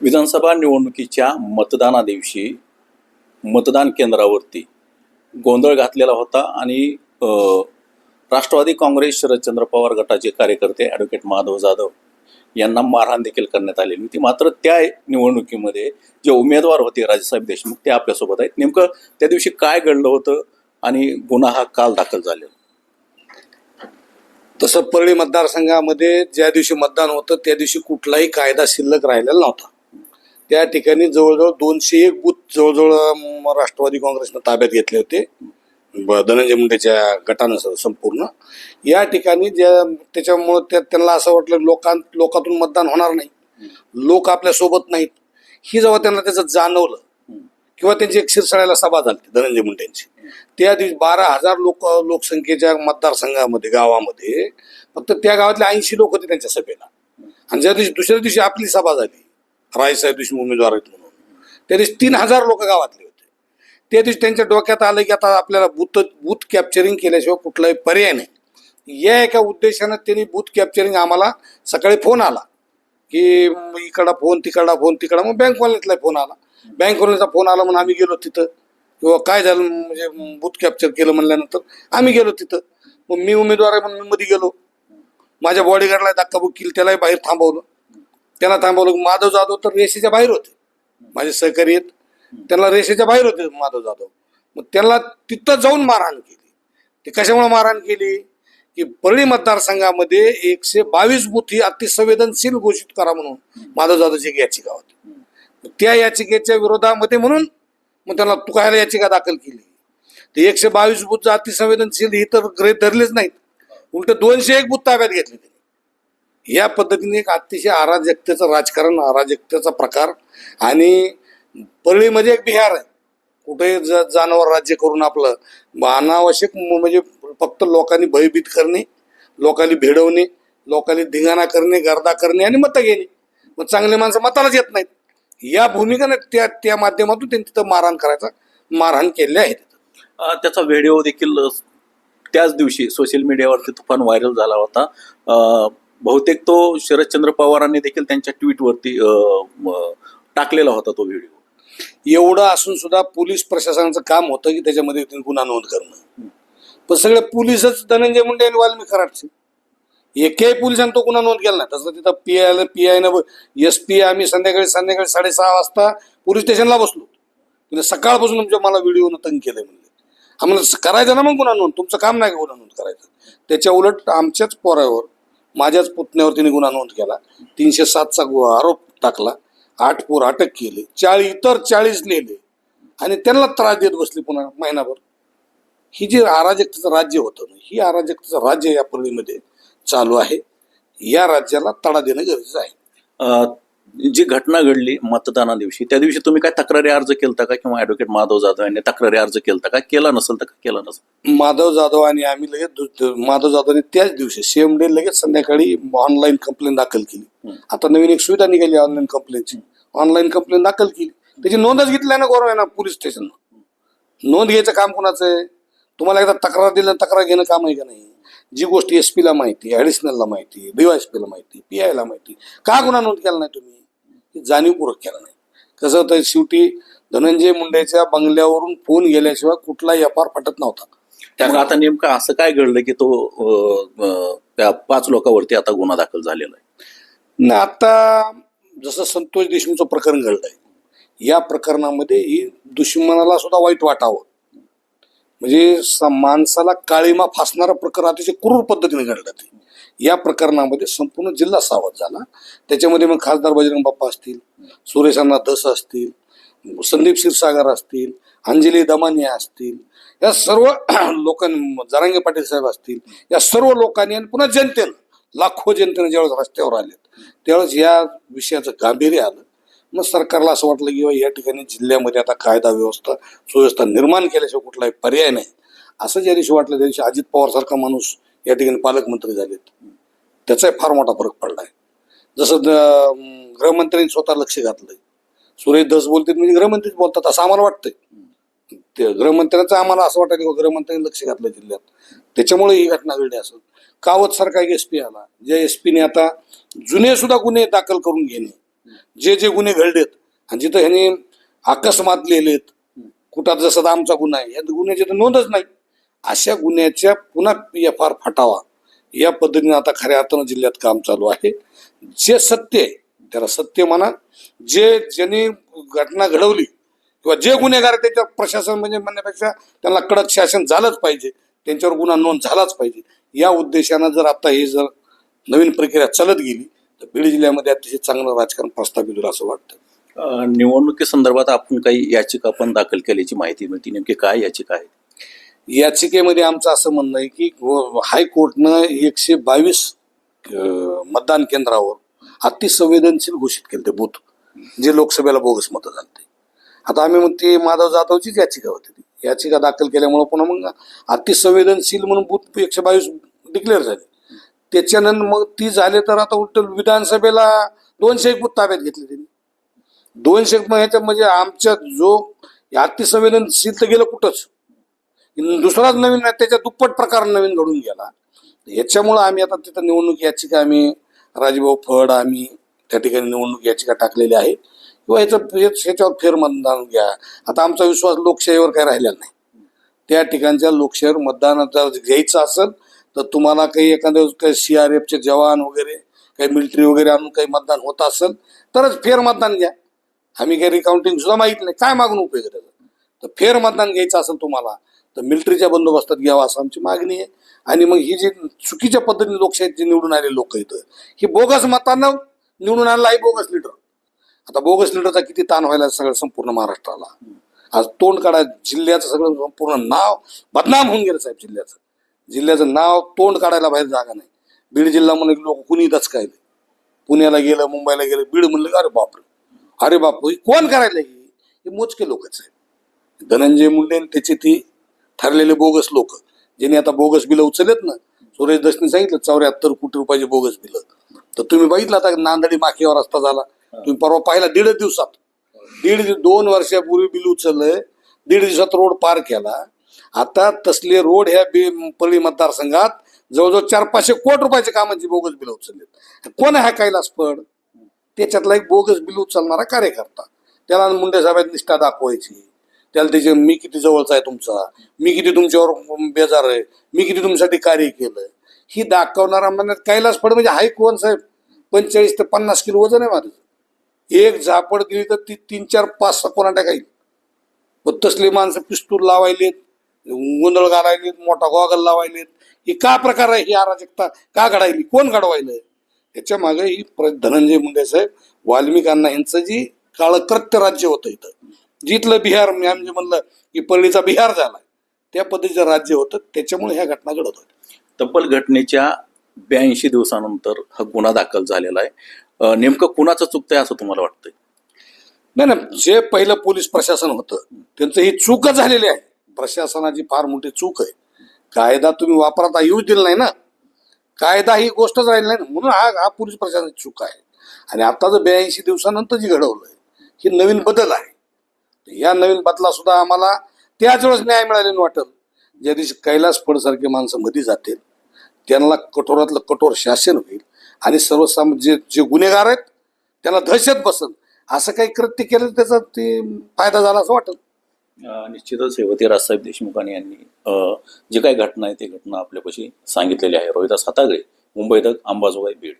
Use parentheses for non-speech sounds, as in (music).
विधानसभा निवडणुकीच्या मतदाना दिवशी मतदान केंद्रावरती गोंधळ घातलेला होता आणि राष्ट्रवादी काँग्रेस शरदचंद्र पवार गटाचे कार्यकर्ते ॲडव्होकेट माधव जाधव यांना मारहाण देखील करण्यात आलेली होती. मात्र त्या निवडणुकीमध्ये जे उमेदवार होते राजेसाहेब देशमुख ते आपल्यासोबत आहेत. नेमकं त्या दिवशी काय घडलं होतं आणि गुन्हा हा काल दाखल झालेला? तसं परळी मतदारसंघामध्ये ज्या दिवशी मतदान होतं त्या दिवशी कुठलाही कायदा शिल्लक राहिलेला नव्हता. त्या ठिकाणी जवळजवळ दोनशे एक बूथ जवळजवळ राष्ट्रवादी काँग्रेसनं ताब्यात घेतले होते. धनंजय मुंडेच्या गटानं संपूर्ण. या ठिकाणी ज्या त्याच्यामुळं त्या त्यांना असं वाटलं लोकां लोकातून मतदान होणार नाही. लोक आपल्यासोबत नाहीत. ही जेव्हा त्यांना त्याचं जाणवलं किंवा त्यांची एक शिरसाळ्याला सभा झाली धनंजय मुंडेंची. त्या दिवशी बारा हजार लोक लोकसंख्येच्या मतदारसंघामध्ये गावामध्ये फक्त त्या गावातले ऐंशी लोक होते त्यांच्या सभेला. आणि ज्या दिवशी दुसऱ्या दिवशी आपली सभा झाली रायसाहेब देशमुख उमेदवार आहेत म्हणून. त्या दिवशी तीन हजार लोक गावातले होते. त्या दिवशी त्यांच्या डोक्यात आलं की आता आपल्याला बूथ बूथ कॅप्चरिंग केल्याशिवाय कुठलाही पर्याय नाही. या एका उद्देशानं त्यांनी बूथ कॅप्चरिंग आम्हाला सकाळी फोन आला. की इकडा फोन तिकडा फोन तिकडा. मग बँकवाल्यातला फोन आला. बँकवाल्याचा फोन आला म्हणून आम्ही गेलो तिथं. किंवा काय झालं म्हणजे बूथ कॅप्चर केलं म्हणल्यानंतर आम्ही गेलो तिथं. मग मी उमेदवार आहे म्हणून मी मध्ये गेलो. माझ्या बॉडीगार्डला धक्काबुक केली त्यालाही बाहेर थांबवलं. त्यांना थांबवलं. माधव जाधव तर रेषेच्या बाहेर होते. माझे सहकारी आहेत. त्यांना रेषेच्या बाहेर होते माधव जाधव. मग त्यांना तिथं जाऊन मारहाण केली. ते कशामुळे मारहाण केली? की परळी मतदारसंघामध्ये एकशे बावीस बूथ ही अतिसंवेदनशील घोषित करा म्हणून माधव जाधवची एक याचिका होती. त्या याचिकेच्या विरोधामध्ये म्हणून मग त्यांना तुकायला याचिका दाखल केली. ते एकशे बावीस बूथ अतिसंवेदनशील ही तर ग्रह धरलेच नाहीत. उलट दोनशे एक बूथ ताब्यात घेतले त्यांनी. या पद्धतीने एक अतिशय अराजकतेचं राजकारण अराजकतेचा प्रकार आणि परळीमध्ये एक बिहार आहे. कुठे ज जानवर राज्य करून आपलं अनावश्यक म- म्हणजे फक्त लोकांनी भयभीत करणे लोकांनी भिडवणे लोकांनी धिंगाणा करणे गर्दा करणे आणि मतं घेणे. मग चांगले माणसं मतालाच येत नाहीत. या भूमिकेने त्या त्या माध्यमातून त्यांनी तिथं मारहाण करायचा मारहाण केले आहे. त्याचा व्हिडिओ देखील त्याच दिवशी सोशल मीडियावरती तुफान व्हायरल झाला होता. बहुतेक तो शरदचंद्र पवारांनी देखील त्यांच्या ट्विटवरती टाकलेला होता तो व्हिडिओ. एवढं असून सुद्धा पोलीस प्रशासनाचं काम होतं की त्याच्यामध्ये गुन्हा नोंद करणं. पण सगळे पोलीसच धनंजय मुंडे आणि वाल्मिक कराडचे एकही पोलिसांनी तो गुन्हा नोंद केला नाही. तसं तिथं पी आय पी आयनं एस पी आम्ही संध्याकाळी संध्याकाळी साडेसहा वाजता पोलीस स्टेशनला बसलो. म्हणजे सकाळपासून तुमच्या मला व्हिडिओ तंग केलंय म्हणजे आम्हाला करायचं ना मग गुन्हा नोंद? तुमचं काम नाही का गुन्हा नोंद करायचं? त्याच्या उलट आमच्याच पोरावर माझ्याच पुतण्यावर तिने गुन्हा नोंद केला. तीनशे सातचा गु- आरोप टाकला. आठ पोर अटक केली. चाळीस इतर चाळीस नेले. आणि त्यांना त्रास देत बसली पुन्हा महिनाभर. ही जी अराजकतेचं राज्य होतं ना, ही अराजकतेचं राज्य या परळीमध्ये चालू आहे. या राज्याला तडा देणं गरजेचं आहे. जी घटना घडली मतदाना दिवशी त्या दिवशी तुम्ही काय तक्रारी अर्ज केलता का? किंवा ऍडव्होकेट माधव जाधव यांनी तक्रारी अर्ज केलता का? केला नसेल तर का केला नसेल. माधव जाधव आणि आम्ही लगेच माधव जाधवने त्याच दिवशी सेम डे लगेच संध्याकाळी ऑनलाईन कंप्लेन दाखल केली. आता नवीन एक सुविधा निघाली ऑनलाईन कंप्लेनची ऑनलाईन कंप्लेन दाखल केली. त्याची नोंदच घेतली आहे ना गौरव आहे ना पोलीस स्टेशन नोंद घ्यायचं काम कोणाचं आहे? तुम्हाला एकदा तक्रार दिलं तक्रार घेणं काम आहे का नाही? जी गोष्ट एस पीला माहिती ऍडिशनलला माहिती डीवायएसपीला माहिती पी आयला माहिती का गुन्हा नोंद केला नाही तुम्ही? हे जाणीवपूर्वक केला नाही. कसं होतं शेवटी धनंजय मुंडेच्या बंगल्यावरून फोन गेल्याशिवाय कुठलाही व्यापार पटत नव्हता. त्यामुळे आता नेमकं असं काय घडलं की तो त्या पाच लोकांवरती आता गुन्हा दाखल झालेला आहे? ना आता जसं संतोष देशमुखचं प्रकरण घडलंय या प्रकरणामध्ये ही दुश्मनाला सुद्धा वाईट वाटावं. म्हणजे स- माणसाला काळीमा फासणारं प्रकरण अतिशय क्रूर पद्धतीने घडलं ते. या प्रकरणामध्ये संपूर्ण जिल्हा सावध झाला. त्याच्यामध्ये मग खासदार बजरंग बाप्पा असतील सुरेश अण्णा असतील संदीप क्षीरसागर असतील अंजली दमानिया असतील या सर्व (clears throat) लोकांनी जरांगे पाटील साहेब असतील या सर्व लोकांनी आणि पुन्हा जनतेनं लाखो जनतेनं ज्यावेळेस रस्त्यावर आलेत त्यावेळेस या विषयाचं गांभीर्य आलं. मग सरकारला असं वाटलं की या ठिकाणी जिल्ह्यामध्ये आता कायदा व्यवस्था सुव्यवस्था निर्माण केल्याशिवाय कुठलाही पर्याय नाही. असं ज्या दिवशी वाटलं त्या दिवशी अजित पवारसारखा माणूस या ठिकाणी पालकमंत्री झालेत. त्याचाही फार मोठा फरक पडला आहे जसं गृहमंत्र्यांनी स्वतः लक्ष घातलंय. सुरेश दस बोलतात म्हणजे गृहमंत्रीच बोलतात असं आम्हाला वाटतंय. ते गृहमंत्र्यांचं आम्हाला असं वाटतं की गृहमंत्र्यांनी लक्ष घातलं जिल्ह्यात. त्याच्यामुळे ही घटना घडली असं. कावत सारखा एक एस पी आला. ज्या एस पीने आता जुने सुद्धा गुन्हे दाखल करून घेणे. जे जे गुन्हे घडलेत आणि जिथं ह्यांनी अकस्मात लिहिलेत कुठात जसं आमचा गुन्हा आहे या गुन्ह्याची तर नोंदच नाही. अशा गुन्ह्याच्या पुन्हा एफ आर फाटावा. या पद्धतीने आता खऱ्या अर्थानं जिल्ह्यात काम चालू आहे. जे सत्य आहे त्याला सत्य म्हणा. जे ज्यांनी घटना घडवली किंवा जे गुन्हेगार आहे त्याच्यावर प्रशासन म्हणजे म्हणण्यापेक्षा त्यांना कडक शासन झालंच पाहिजे. त्यांच्यावर गुन्हा नोंद झालाच पाहिजे. या उद्देशानं जर आता ही जर नवीन प्रक्रिया चालत गेली तर बीड जिल्ह्यामध्ये अतिशय चांगलं राजकारण प्रस्थापित असं वाटतं. निवडणुकीसंदर्भात आपण काही याचिका पण दाखल केल्याची माहिती मिळते. नेमकी काय याचिका आहे याचिकेमध्ये आमचं असं म्हणणं आहे की हायकोर्टनं एकशे बावीस मतदान केंद्रावर अतिसंवेदनशील घोषित केले ते बूथ जे लोकसभेला बोगस मतं झालते आता आम्ही मग ती माधव जाधवचीच याचिका होती. ती याचिका दाखल केल्यामुळं पुन्हा मग अतिसंवेदनशील म्हणून बूथ एकशे बावीस डिक्लेअर झाले. त्याच्यानंतर मग ती झाले तर आता उलट विधानसभेला दोनशे एक ताब्यात घेतले त्यांनी. दोनशे एक मग ह्याच्यात म्हणजे आमच्या जो अतिसंवेदनशील तर गेलं कुठंच. दुसराच नवीन त्याच्या दुप्पट प्रकार नवीन घडून गेला. याच्यामुळं आम्ही आता तिथं निवडणूक याचिका आम्ही राजभाऊ फड आम्ही त्या ठिकाणी निवडणूक याचिका टाकलेली आहे. किंवा याचं हेच- ह्याच्यावर फेरमतदान घ्या. आता आमचा विश्वास लोकशाहीवर काही राहिलेला नाही. त्या ठिकाणच्या लोकशाहीवर मतदान जर घ्यायचं असेल तर तुम्हाला काही एखाद्या काही सी आर एफचे जवान वगैरे काही मिलिटरी वगैरे आणून काही मतदान होत असेल तरच फेर मतदान घ्या. आम्ही काही रिकाउंटिंग सुद्धा माहीत नाही. काय मागून उपयोग करायचं त्याचा? तर फेर मतदान घ्यायचं असेल तुम्हाला तर मिलिटरीच्या बंदोबस्तात घ्यावा असं आमची मागणी आहे. आणि मग ही जी चुकीच्या पद्धतीने लोकशाहीत जे निवडून आले लोक इथं ही बोगस मतांना निवडून आणला आहे बोगस लिडर. आता बोगस लिडरचा किती ताण व्हायला सगळं संपूर्ण महाराष्ट्राला. आज तोंड काढा जिल्ह्याचं सगळं संपूर्ण नाव बदनाम होऊन गेलं साहेब जिल्ह्याचं. जिल्ह्याचं नाव तोंड काढायला बाहेर जागा नाही. बीड जिल्हा म्हणून लोक कुणी दचकायले. पुण्याला गेलं मुंबईला गेलं बीड म्हणलं अरे बापरे. अरे बाप कोण करायला ही? हे मोजके लोकच आहेत. धनंजय मुंडे त्याचे ती ठरलेले बोगस लोक. ज्यांनी आता बोगस बिलं उचललेत ना सुरेश दशने सांगितलं चौऱ्याहत्तर कोटी रुपयाचे बोगस बिलं. तर तुम्ही बघितलं आता नांदडी माखीवर रस्ता झाला. तुम्ही परवा पाहिला दीड दिवसात. दीड दोन वर्षापूर्वी बिल उचललंय. दीड दिवसात रोड पार केला. आता तसले रोड ह्या बी परळी मतदारसंघात जवळजवळ चार पाचशे कोटी रुपयाचे कामांची बोगस बिल उचललेत. कोण आहे हा कैलास फड त्याच्यातला एक बोगस बिल उचलणारा कार्यकर्ता. त्याला मुंडे साहेबांनी निष्ठा दाखवायची. त्याला त्याचे मी किती जवळचा आहे तुमचा मी किती तुमच्यावर बेजार आहे मी किती तुमच्यासाठी कार्य केलं ही दाखवणारा म्हणण्यात कैलास फड म्हणजे हाय कोण साहेब? पंचेचाळीस ते पन्नास किलो वजन आहे माझं. एक झापड दिली तर ती तीन चार पाच सहा कोणा टाकाईल तसली माणसं पिस्तूल लावायलेत गोंधळ घालायलेत मोठा गॉगल लावायलेत. ही का प्रकार आहे? ही अराजकता का घडायली? कोण घडवायलंय याच्या मागे ही प्र- धनंजय मुंडे साहेब वाल्मिकांना यांचं जी काळकृत्य राज्य होतं इथं. जिथलं बिहार मी आम्ही म्हणलं की पल्लीचा बिहार झाला त्या पद्धतीचं राज्य होतं. त्याच्यामुळे ह्या घटना घडत होत्या. तब्बल घटनेच्या ब्याऐंशी दिवसानंतर हा गुन्हा दाखल झालेला आहे. नेमकं कुणाचं चुकतंय असं तुम्हाला वाटतंय? नाही ना जे पहिलं पोलीस प्रशासन होतं त्यांचं ही चूकच झालेली आहे. प्रशासनाची फार मोठी चूक आहे. कायदा तुम्ही वापरता येऊ दिला नाही ना. कायदा ही गोष्टच राहिली नाही ना. म्हणून हा हा पोलीस प्रशासनाची चूक आहे. आणि आता जर ब्याऐंशी दिवसानंतर जी घडवलंय ही नवीन बदल आहे. या नवीन बदला सुद्धा आम्हाला त्याच वेळेस न्याय मिळालेलं वाटेल. ज्या दिवशी कैलास फडसारखे माणसं मध्ये जातील त्यांना कठोरातलं कठोर शासन होईल आणि सर्वसामान्य जे जे गुन्हेगार आहेत त्यांना दहशत बसल. असं काही कृत्य केलं तर त्याचा ते फायदा झाला असं वाटत. निश्चितच हेवती राजसाहेब देशमुखांनी यांनी जी जे काही घटना आहे ती घटना आपल्यापाशी सांगितलेली आहे. रोहिदास हातागळे मुंबई तक अंबाजोगाई बीड.